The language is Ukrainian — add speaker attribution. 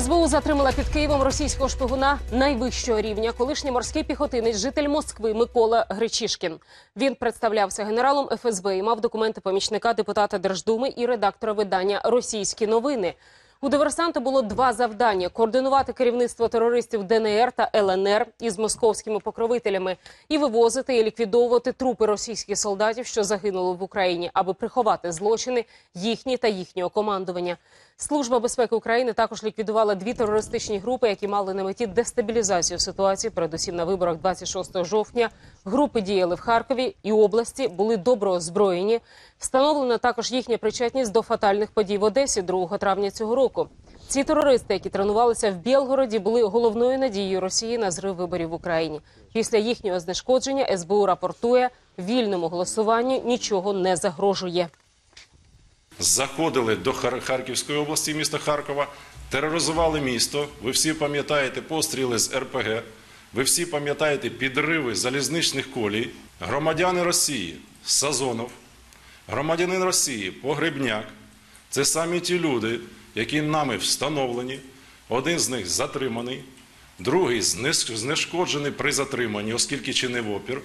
Speaker 1: СБУ затримала під Києвом російського шпигуна найвищого рівня, колишній морський піхотинець, житель Москви Микола Гречишкін. Він представлявся генералом ФСБ і мав документи помічника депутата Держдуми і редактора видання Російські новини. У диверсанта було два завдання: координувати керівництво терористів ДНР та ЛНР із московськими покровителями і вивозити і ліквідовувати трупи російських солдатів, що загинули в Україні, аби приховати злочини їхні та їхнього командування. Служба безпеки України також ліквідувала дві терористичні групи, які мали на меті дестабілізацію ситуації, передусім на виборах 26 жовтня. Групи діяли в Харкові і області, були добре озброєні. Встановлена також їхня причетність до фатальних подій в Одесі 2 травня цього року. Ці терористи, які тренувалися в Білгороді, були головною надією Росії на зрив виборів в Україні. Після їхнього знешкодження СБУ рапортує вільному голосуванню нічого не загрожує.
Speaker 2: Заходили до Харківської області, міста Харкова, тероризували місто. Ви всі пам'ятаєте постріли з РПГ, ви всі пам'ятаєте підриви залізничних колій. Громадяни Росії Сазонов, громадянин Росії Погребняк. Це самі ті люди, які нами встановлені. Один з них затриманий, другий знешкоджений при затриманні, оскільки чинив опір.